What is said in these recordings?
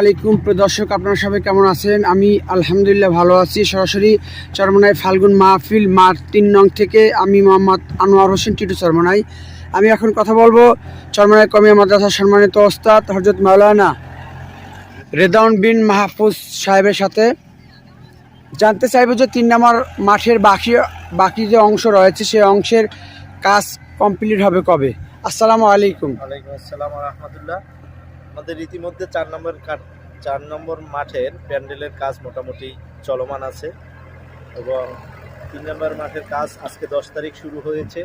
আলাইকুম দর্শক, আপনারা সবাই কেমন আছেন? আমি আলহামদুলিল্লাহ ভালো আছি। সরাসরি চরমনাই ফাল্গুন মাহফিল, মাঠ তিন নং থেকে আমি মোহাম্মদ আনোয়ার হোসেন টিটু চরমনাই। আমি এখন কথা বলব চরমনাই কমিয়া মাদ্রাসা সম্মানিত ওস্তাদ হজরত মাওলানা রেদাউন বিন মাহফুজ সাহেবের সাথে। জানতে চাইব যে তিন নম্বর মাঠের বাকি বাকি যে অংশ রয়েছে, সেই অংশের কাজ কমপ্লিট হবে কবে? আসসালামু আলাইকুম। ওয়ালাইকুম আসসালাম রহমতুল্লাহ। আমাদের ইতিমধ্যে চার নম্বর কাট চার নম্বর মাঠের প্যান্ডেলের কাজ মোটামুটি চলমান আছে এবং তিন নম্বর মাঠের কাজ আজকে দশ তারিখ শুরু হয়েছে,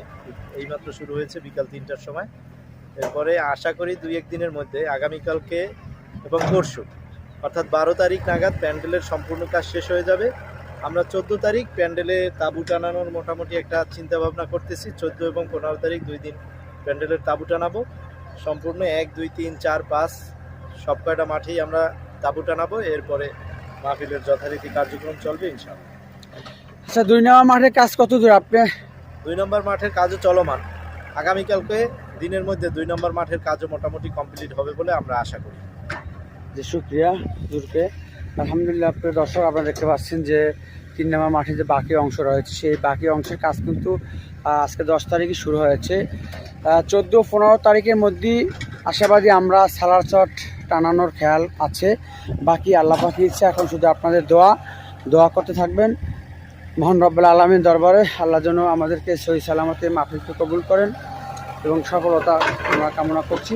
এইমাত্র শুরু হয়েছে বিকাল তিনটার সময়। এরপরে আশা করি দুই এক দিনের মধ্যে আগামীকালকে এবং পরশু, অর্থাৎ বারো তারিখ নাগাদ প্যান্ডেলের সম্পূর্ণ কাজ শেষ হয়ে যাবে। আমরা চোদ্দ তারিখ প্যান্ডেলে তাঁবু টানানোর মোটামুটি একটা চিন্তা ভাবনা করতেছি, চোদ্দ এবং পনেরো তারিখ দুই দিন প্যান্ডেলের তাঁবু টানাবো। সম্পূর্ণ এক দুই তিন চার পাঁচ সব কয়টা মাঠেই আমরা তাঁবু টানাবো। এরপরে মাহফিলের যথারীতি কার্যক্রম চলবে ইনশাআল্লাহ। আচ্ছা দুই নম্বর মাঠের কাজ কত দূর? আপনি দুই নম্বর মাঠের কাজও চলমান। আগামীকালকে দিনের মধ্যে দুই নম্বর মাঠের কাজও মোটামুটি কমপ্লিট হবে বলে আমরা আশা করি। যে সুক্রিয়া দূরকে। আলহামদুলিল্লাহ প্রিয় দর্শক আপনারা দেখতে পাচ্ছেন যে তিন নম্বর মাঠে যে বাকি অংশ রয়েছে, সেই বাকি অংশের কাজ কিন্তু আজকে দশ তারিখে শুরু হয়েছে। চোদ্দ পনেরো তারিখের মধ্যেই আশাবাদী আমরা সালার চট টানানোর খেয়াল আছে। বাকি আল্লাহ পাখি ইচ্ছা এখন শুধু আপনাদের দোয়া। দোয়া করতে থাকবেন মোহন রব্বাল আলমীর দরবারে। আল্লাহ যেন আমাদেরকে সহি সালামতে মাফিককে কবুল করেন এবং সফলতা আমরা কামনা করছি।